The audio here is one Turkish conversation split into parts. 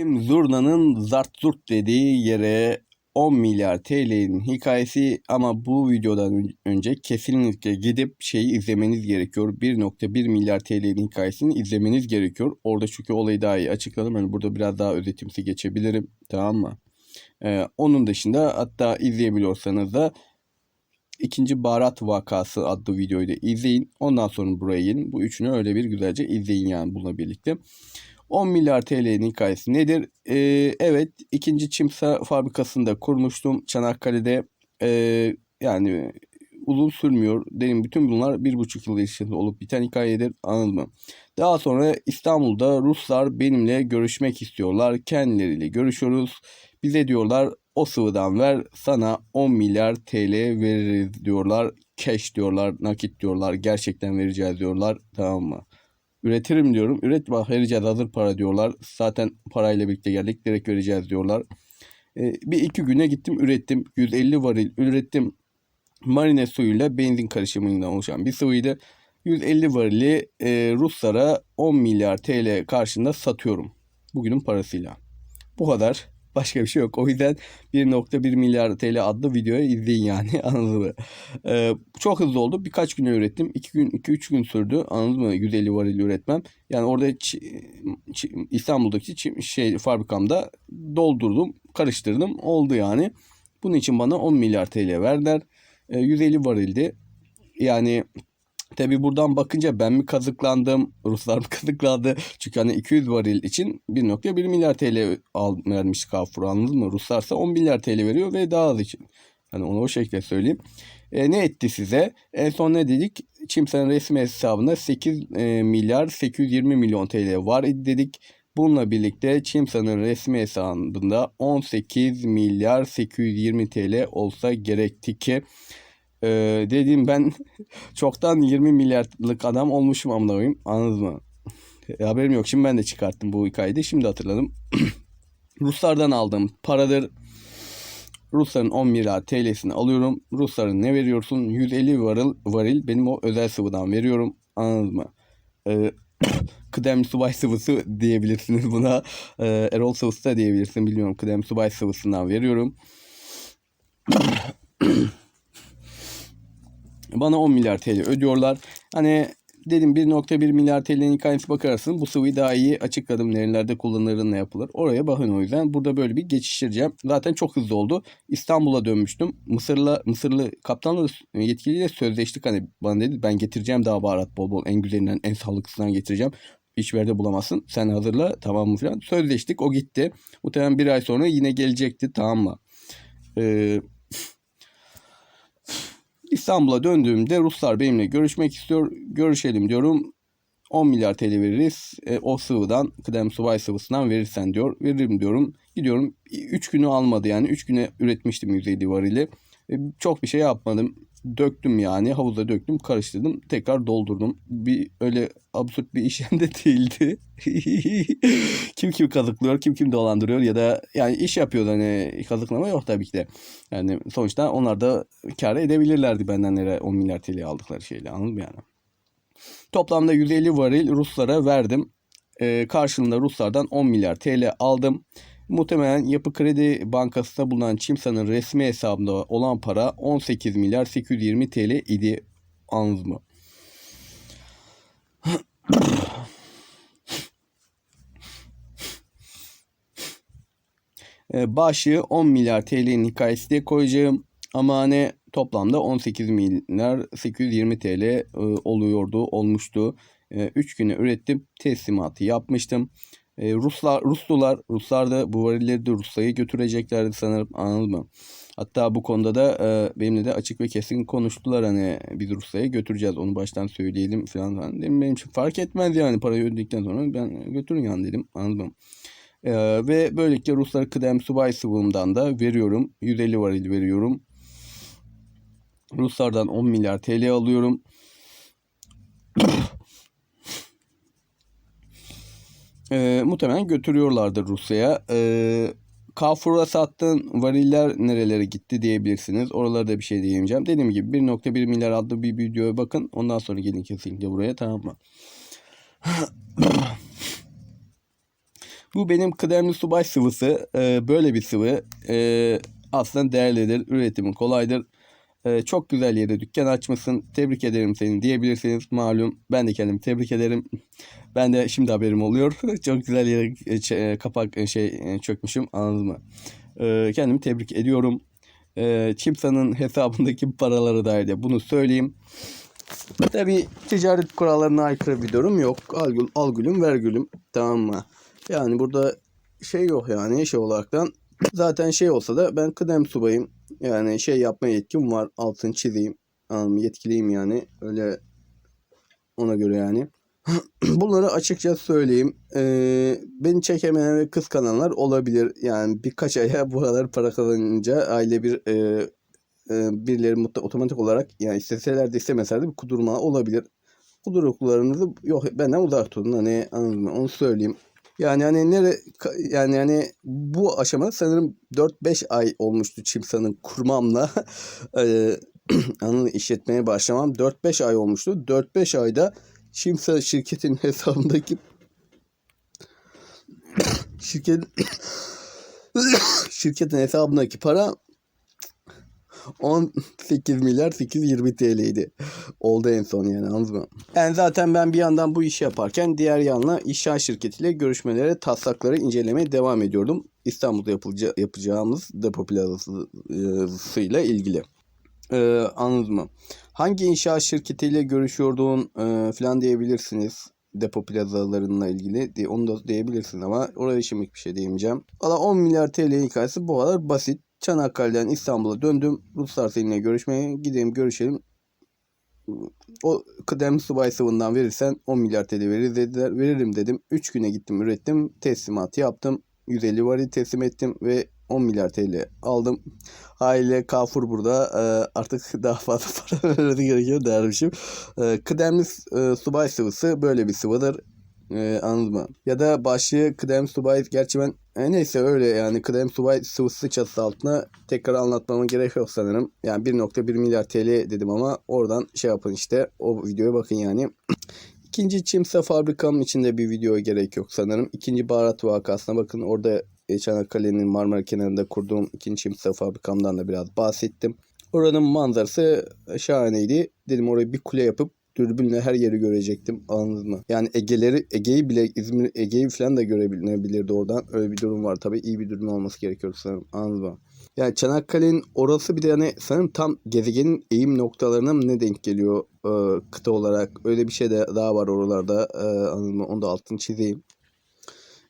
Geldim Zurna'nın zart zurt dediği yere 10 milyar TL'nin hikayesi ama bu videodan ön- önce kesinlikle gidip şeyi izlemeniz gerekiyor. 1.1 milyar TL'nin hikayesini izlemeniz gerekiyor. Orada çünkü olayı daha iyi açıkladım. Yani burada biraz daha özetimsi geçebilirim. Tamam mı? Ee, onun dışında hatta izleyebiliyorsanız da ikinci Baharat Vakası adlı videoyu da izleyin. Ondan sonra buraya gelin. Bu üçünü öyle bir güzelce izleyin yani bununla birlikte. 10 milyar TL'nin hikayesi nedir? Ee, evet ikinci çimsa fabrikasında kurmuştum Çanakkale'de. Ee, yani uzun sürmüyor. Dedim bütün bunlar bir buçuk yıl içinde olup biten hikayedir. Anladın mı? Daha sonra İstanbul'da Ruslar benimle görüşmek istiyorlar. Kendileriyle görüşüyoruz. Bize diyorlar o sıvıdan ver sana 10 milyar TL veririz diyorlar. Cash diyorlar, nakit diyorlar, gerçekten vereceğiz diyorlar. Tamam mı? Üretirim diyorum. Üret bak vereceğiz hazır para diyorlar. Zaten parayla birlikte geldik direkt vereceğiz diyorlar. Ee, bir iki güne gittim ürettim. 150 varil ürettim. Marine suyuyla benzin karışımından oluşan bir sıvıydı. 150 varili e, Ruslara 10 milyar TL karşında satıyorum. Bugünün parasıyla. Bu kadar. Başka bir şey yok. O yüzden 1.1 milyar TL adlı videoyu izleyin yani anladın mı? Ee, çok hızlı oldu. Birkaç güne ürettim. 2 gün 2-3 gün sürdü. Anladın mı? 150 varil üretmem. Yani orada Ç- Ç- İstanbul'daki Ç- şey fabrikamda doldurdum, karıştırdım. Oldu yani. Bunun için bana 10 milyar TL verdiler. Ee, 150 varildi. Yani Tabi buradan bakınca ben mi kazıklandım, Ruslar mı kazıklandı? Çünkü hani 200 varil için 1.1 milyar TL al, vermiş Carrefour anladın mı? Ruslarsa 10 milyar TL veriyor ve daha az için. Hani onu o şekilde söyleyeyim. E, ne etti size? En son ne dedik? Çimsa'nın resmi hesabında 8 e, milyar 820 milyon TL var dedik. Bununla birlikte Çimsa'nın resmi hesabında 18 milyar 820 TL olsa gerekti ki e, dediğim ben çoktan 20 milyarlık adam olmuşum amına koyayım. Anladın mı? E, haberim yok. Şimdi ben de çıkarttım bu hikayeyi. Şimdi hatırladım. Ruslardan aldığım paradır. Rusların 10 milyar TL'sini alıyorum. Rusların ne veriyorsun? 150 varil, varil benim o özel sıvıdan veriyorum. Anladın mı? Ee, kıdemli subay sıvısı diyebilirsiniz buna. Ee, Erol sıvısı da diyebilirsin. Bilmiyorum. Kıdemli subay sıvısından veriyorum. Bana 10 milyar TL ödüyorlar. Hani dedim 1.1 milyar TL'nin hikayesi bakarsın. Bu sıvıyı daha iyi açıkladım. Nerelerde kullanılır, ne yapılır. Oraya bakın o yüzden. Burada böyle bir geçiştireceğim. Zaten çok hızlı oldu. İstanbul'a dönmüştüm. Mısırlı Mısırlı kaptanla yetkiliyle sözleştik. Hani bana dedi ben getireceğim daha baharat bol bol. En güzelinden, en sağlıklısından getireceğim. Hiçbir yerde bulamazsın. Sen hazırla tamam mı falan. Sözleştik. O gitti. Muhtemelen bir ay sonra yine gelecekti tamam mı? Eee İstanbul'a döndüğümde Ruslar benimle görüşmek istiyor. Görüşelim diyorum. 10 milyar TL veririz. E, o sıvıdan, kıdem subay sıvısından verirsen diyor. Veririm diyorum. Gidiyorum. 3 günü almadı yani. 3 güne üretmiştim 150 varili. E, çok bir şey yapmadım. Döktüm yani. Havuza döktüm. Karıştırdım. Tekrar doldurdum. Bir öyle absürt bir işlem de değildi. kim kim kazıklıyor, kim kim dolandırıyor ya da yani iş yapıyor hani kazıklama yok tabii ki de. Yani sonuçta onlar da kar edebilirlerdi benden nereye 10 milyar TL aldıkları şeyle anladın mı yani? Toplamda 150 varil Ruslara verdim. Ee, karşılığında Ruslardan 10 milyar TL aldım. Muhtemelen Yapı Kredi Bankası'nda bulunan Çimsa'nın resmi hesabında olan para 18 milyar 820 TL idi. Anladınız mı? Ee, Başı 10 milyar TL'nin hikayesi diye koyacağım. Ama hani toplamda 18 milyar 820 TL e, oluyordu, olmuştu. 3 güne ürettim, teslimatı yapmıştım. E, Ruslar, Ruslular, Ruslar da bu varilleri de Rusya'ya götüreceklerdi sanırım anladın mı? Hatta bu konuda da e, benimle de açık ve kesin konuştular hani biz Rusya'ya götüreceğiz onu baştan söyleyelim falan. falan. Dedim, benim için fark etmez yani parayı ödedikten sonra ben götürün yani dedim anladın mı? Ee, ve böylelikle Ruslara kıdem subay sıvımdan da veriyorum. 150 varil veriyorum. Ruslardan 10 milyar TL alıyorum. Ee, muhtemelen götürüyorlardır Rusya'ya. Ee, Carrefour'a sattığın variller nerelere gitti diyebilirsiniz. Oralarda bir şey diyemeyeceğim. Dediğim gibi 1.1 milyar adlı bir videoya bakın. Ondan sonra gelin kesinlikle buraya tamam mı? Bu benim kıdemli subay sıvısı. Ee, böyle bir sıvı. Ee, aslında değerlidir. Üretimi kolaydır. Ee, çok güzel yere dükkan açmışsın. Tebrik ederim seni diyebilirsiniz. Malum ben de kendimi tebrik ederim. Ben de şimdi haberim oluyor. çok güzel yere e, e, kapak e, şey çökmüşüm. Anladın mı? Ee, kendimi tebrik ediyorum. Ee, Çimsa'nın hesabındaki paraları dair de bunu söyleyeyim. Tabi ticaret kurallarına aykırı bir durum yok. Al, gül, al gülüm ver gülüm. Tamam mı? Yani burada şey yok yani şey olaraktan. Zaten şey olsa da ben kıdem subayım. Yani şey yapma yetkim var. Altın çizeyim. Anladın mı? Yetkiliyim yani. Öyle ona göre yani. Bunları açıkça söyleyeyim. Ee, beni çekemeyen ve kıskananlar olabilir. Yani birkaç aya bu kadar para kazanınca aile bir e, e, birileri mutlu otomatik olarak yani isteseler de istemeseler de bir kudurma olabilir. Kuduruklarınızı yok benden uzak tutun hani anladın mı? Onu söyleyeyim. Yani hani nere yani hani bu aşama sanırım 4-5 ay olmuştu Çimsa'nın kurmamla e, anladın mı? işletmeye başlamam 4-5 ay olmuştu. 4-5 ayda Çimsa şirketin hesabındaki şirket şirketin hesabındaki para 18 milyar 820 TL'ydi. Oldu en son yani anladın mı? Yani zaten ben bir yandan bu işi yaparken diğer yanla inşaat şirketiyle görüşmelere, taslakları incelemeye devam ediyordum. İstanbul'da yapılaca- yapacağımız depo plazasıyla ilgili. Ee, anladın mı? Hangi inşaat şirketiyle görüşüyordun e, falan diyebilirsiniz. Depo plazalarıyla ilgili diye onu da diyebilirsin ama oraya şimdilik bir şey diyemeyeceğim. Valla 10 milyar TL hikayesi bu kadar basit. Çanakkale'den İstanbul'a döndüm. Ruslar seninle görüşmeye gideyim görüşelim. O kıdem subay sıvından verirsen 10 milyar TL verir dediler. Veririm dedim. 3 güne gittim ürettim. Teslimatı yaptım. 150 varil teslim ettim ve 10 milyar TL aldım. Aile Kafur burada e, artık daha fazla para vermesi gerekiyor dermişim. E, kıdemli e, subay sıvısı böyle bir sıvıdır. E, anladın mı? Ya da başlığı kıdem subay gerçi ben e, neyse öyle yani kıdem subay sıvısı çatısı altına tekrar anlatmama gerek yok sanırım. Yani 1.1 milyar TL dedim ama oradan şey yapın işte o videoya bakın yani. İkinci çimsa fabrikamın içinde bir videoya gerek yok sanırım. İkinci baharat vakasına bakın orada e, Çanakkale'nin Marmara kenarında kurduğum ikinci çimsa fabrikamdan da biraz bahsettim. Oranın manzarası şahaneydi. Dedim oraya bir kule yapıp dürbünle her yeri görecektim. Anladın mı? Yani Ege'leri, Ege'yi bile İzmir, Ege'yi falan da görebilirdi oradan. Öyle bir durum var. Tabii iyi bir dürbün olması gerekiyor sanırım. Anladın mı? Yani Çanakkale'nin orası bir de hani sanırım tam gezegenin eğim noktalarına mı ne denk geliyor e, kıta olarak. Öyle bir şey de daha var oralarda. E, anladın mı? Onu da altını çizeyim.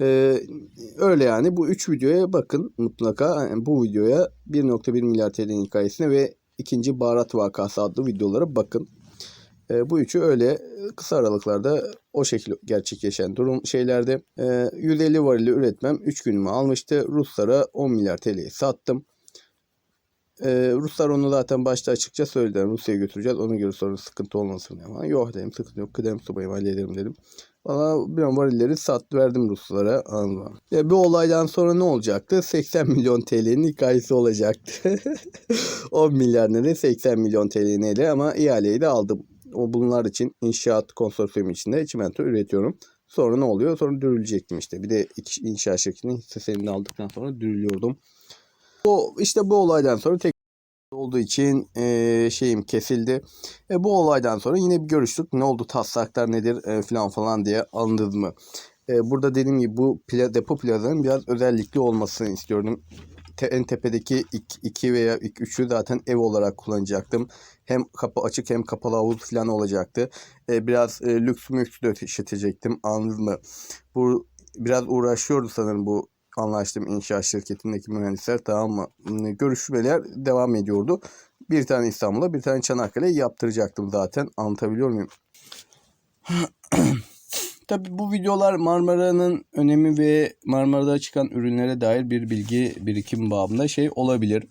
E, öyle yani bu üç videoya bakın mutlaka. Yani bu videoya 1.1 milyar TL'nin hikayesine ve ikinci baharat vakası adlı videolara bakın. E, bu üçü öyle kısa aralıklarda o şekilde gerçekleşen durum şeylerde. E, 150 varili üretmem 3 günümü almıştı. Ruslara 10 milyar TL'yi sattım. E, Ruslar onu zaten başta açıkça söylediler. Rusya'ya götüreceğiz. Ona göre sonra sıkıntı olmasın diye. Ama yok dedim sıkıntı yok. Kıdem subayım hallederim dedim. Valla bir an varilleri sat verdim Ruslara. Anladım. E, bu olaydan sonra ne olacaktı? 80 milyon TL'nin hikayesi olacaktı. 10 milyar ne de 80 milyon TL neyle ama ihaleyi de aldım. O bunlar için inşaat konsorsiyumu içinde çimento üretiyorum. Sonra ne oluyor? Sonra dürülecektim işte. Bir de inşaat şirketinin hisselerini aldıktan sonra dürülüyordum. O işte bu olaydan sonra tek olduğu için e, şeyim kesildi. E, bu olaydan sonra yine bir görüştük. Ne oldu taslaklar nedir e, falan falan diye anladınız mı? E, burada dediğim gibi bu pla, depo plazanın biraz özellikli olmasını istiyordum. Te, en tepedeki 2 veya 3'ü zaten ev olarak kullanacaktım. Hem kapı açık hem kapalı havuz falan olacaktı. E, biraz e, lüks mülks de işletecektim. Anladınız mı? Bu biraz uğraşıyordu sanırım bu anlaştığım inşaat şirketindeki mühendisler tamam mı? Görüşmeler devam ediyordu. Bir tane İstanbul'a bir tane Çanakkale yaptıracaktım zaten. Anlatabiliyor muyum? Tabi bu videolar Marmara'nın önemi ve Marmara'da çıkan ürünlere dair bir bilgi birikim babında şey olabilir.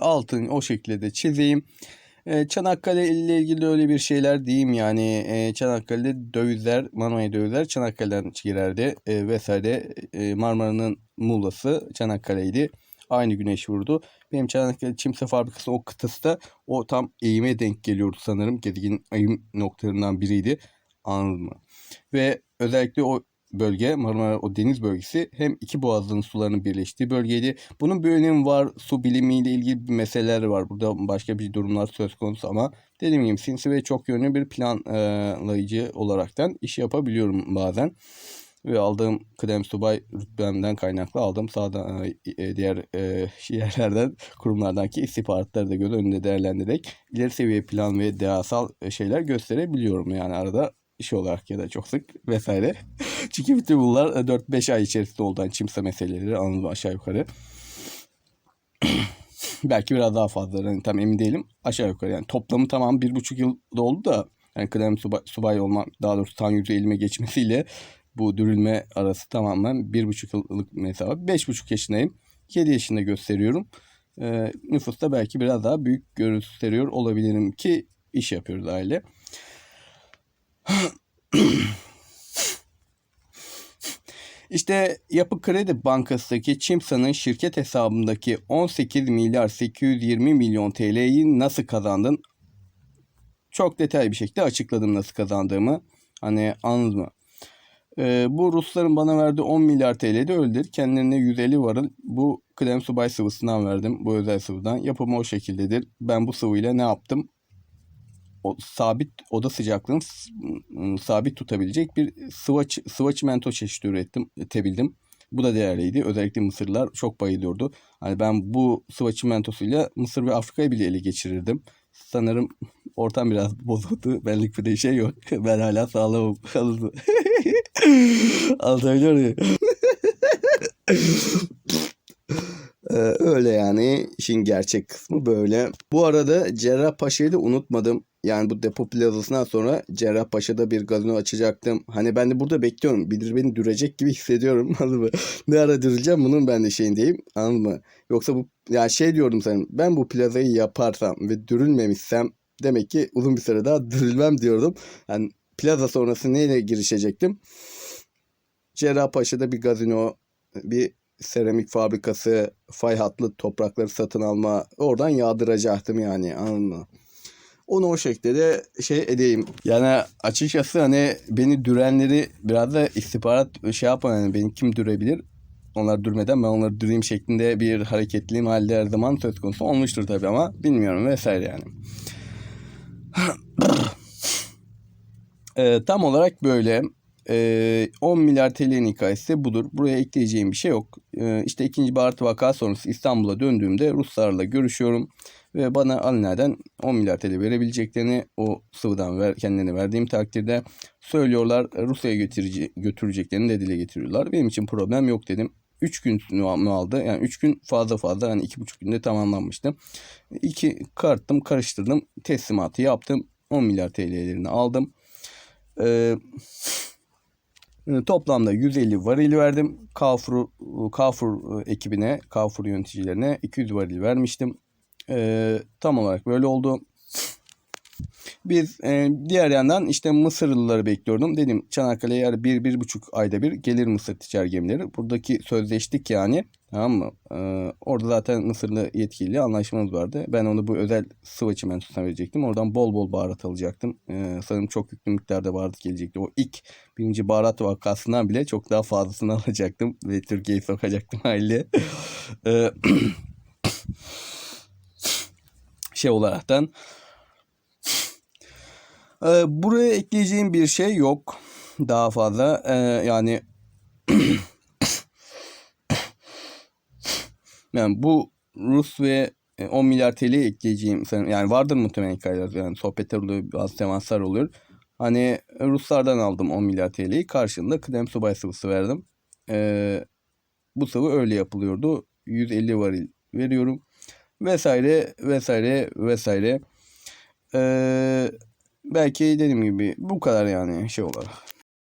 Altın o şekilde çizeyim. E, Çanakkale ile ilgili öyle bir şeyler diyeyim yani e, Çanakkale'de dövizler, Manuel dövizler Çanakkale'den girerdi e, vesaire Marmara'nın Muğla'sı Çanakkale'ydi. Aynı güneş vurdu. Benim Çanakkale Çimse Fabrikası o kıtası da o tam eğime denk geliyordu sanırım. Gezegenin eğim noktalarından biriydi. Anladın mı? Ve özellikle o bölge Marmara o deniz bölgesi hem iki boğazın sularının birleştiği bölgeydi. Bunun bir önemi var. Su bilimiyle ilgili bir meseleler var. Burada başka bir durumlar söz konusu ama dediğim gibi sinsi ve çok yönlü bir planlayıcı olaraktan iş yapabiliyorum bazen. Ve aldığım kıdem subay rütbemden kaynaklı aldığım sağda e, diğer e, yerlerden kurumlardan ki istihbaratları da göz önünde değerlendirerek ileri seviye plan ve dehasal şeyler gösterebiliyorum yani arada iş olarak ya da çok sık vesaire. Çünkü bütün bunlar 4-5 ay içerisinde olan çimse meseleleri anladım aşağı yukarı. Belki biraz daha fazla yani tam emin değilim. Aşağı yukarı yani toplamı tamam bir buçuk yıl oldu da yani kıdem subay, subay olmak daha doğrusu tan yüzü elime geçmesiyle bu dürülme arası tamamen bir buçuk yıllık mesafe. Beş buçuk yaşındayım. 7 yaşında gösteriyorum. Ee, nüfusta belki biraz daha büyük gösteriyor olabilirim ki iş yapıyoruz aile. İşte Yapı Kredi Bankası'ndaki Çimsa'nın şirket hesabındaki 18 milyar 820 milyon TL'yi nasıl kazandın? Çok detaylı bir şekilde açıkladım nasıl kazandığımı. Hani anladınız mı? Ee, bu Rusların bana verdiği 10 milyar TL de öldür. Kendilerine 150 varıl bu krem subay sıvısından verdim. Bu özel sıvıdan. Yapımı o şekildedir. Ben bu sıvıyla ne yaptım? O, sabit oda sıcaklığını sabit tutabilecek bir sıvı, sıvı çimento çeşidi ürettim, üretebildim. Bu da değerliydi. Özellikle Mısırlılar çok bayılıyordu. Hani ben bu sıvı çimentosuyla Mısır ve Afrika'yı bile ele geçirirdim. Sanırım ortam biraz bozuldu. Benlik bir de şey yok. Ben hala sağlamım. Anlatabiliyor muyum? Ee, öyle yani işin gerçek kısmı böyle. Bu arada Cerrahpaşa'yı da unutmadım. Yani bu depo plazasından sonra Cerrahpaşa'da bir gazino açacaktım. Hani ben de burada bekliyorum. Birileri beni dürecek gibi hissediyorum. Ne ara dürüleceğim bunun ben de şeyindeyim. Anladın mı? Yoksa bu ya şey diyordum sana. Ben bu plazayı yaparsam ve dürülmemişsem demek ki uzun bir süre daha dürülmem diyordum. Yani plaza sonrası neyle girişecektim? Cerrahpaşa'da bir gazino, bir seramik fabrikası, fay hatlı toprakları satın alma oradan yağdıracaktım yani anladın mı? Onu o şekilde de şey edeyim. Yani açıkçası hani beni dürenleri biraz da istihbarat şey yapma yani beni kim dürebilir? Onlar dürmeden ben onları düreyim şeklinde bir hareketliliğim halde her zaman söz konusu olmuştur tabii ama bilmiyorum vesaire yani. Ee, tam olarak böyle. Ee, 10 milyar TL'nin hikayesi budur. Buraya ekleyeceğim bir şey yok. Ee, işte ikinci Bartı vaka sonrası İstanbul'a döndüğümde Ruslarla görüşüyorum. Ve bana Aline'den 10 milyar TL verebileceklerini o sıvıdan ver, kendilerine verdiğim takdirde söylüyorlar. Rusya'ya götürece, götüreceklerini de dile getiriyorlar. Benim için problem yok dedim. 3 gün mu aldı? Yani 3 gün fazla fazla yani 2,5 günde tamamlanmıştı. İki karttım, karıştırdım, teslimatı yaptım. 10 milyar TL'lerini aldım. Ee, toplamda 150 varil verdim. Carrefour, Carrefour ekibine, Carrefour yöneticilerine 200 varil vermiştim. Ee, tam olarak böyle oldu. Biz e, diğer yandan işte Mısırlıları bekliyordum. Dedim Çanakkale'ye bir, bir buçuk ayda bir gelir Mısır ticari gemileri. Buradaki sözleştik yani. Tamam mı? Ee, orada zaten Mısırlı yetkiliyle anlaşmamız vardı. Ben onu bu özel sıvı çimentosuna verecektim. Oradan bol bol baharat alacaktım. Ee, sanırım çok yüklü miktarda baharat gelecekti. O ilk birinci baharat vakasından bile çok daha fazlasını alacaktım. Ve Türkiye'yi sokacaktım aile. Ee, şey olaraktan. Ee, buraya ekleyeceğim bir şey yok. Daha fazla. Ee, yani yani bu Rus ve e, 10 milyar TL ekleyeceğim yani vardır muhtemelen hikayeler yani sohbetler oluyor bazı temaslar oluyor. Hani Ruslardan aldım 10 milyar TL'yi karşılığında kıdem subay sıvısı verdim. Ee, bu sıvı öyle yapılıyordu. 150 varil veriyorum. Vesaire vesaire vesaire. Ee, belki dediğim gibi bu kadar yani şey olarak.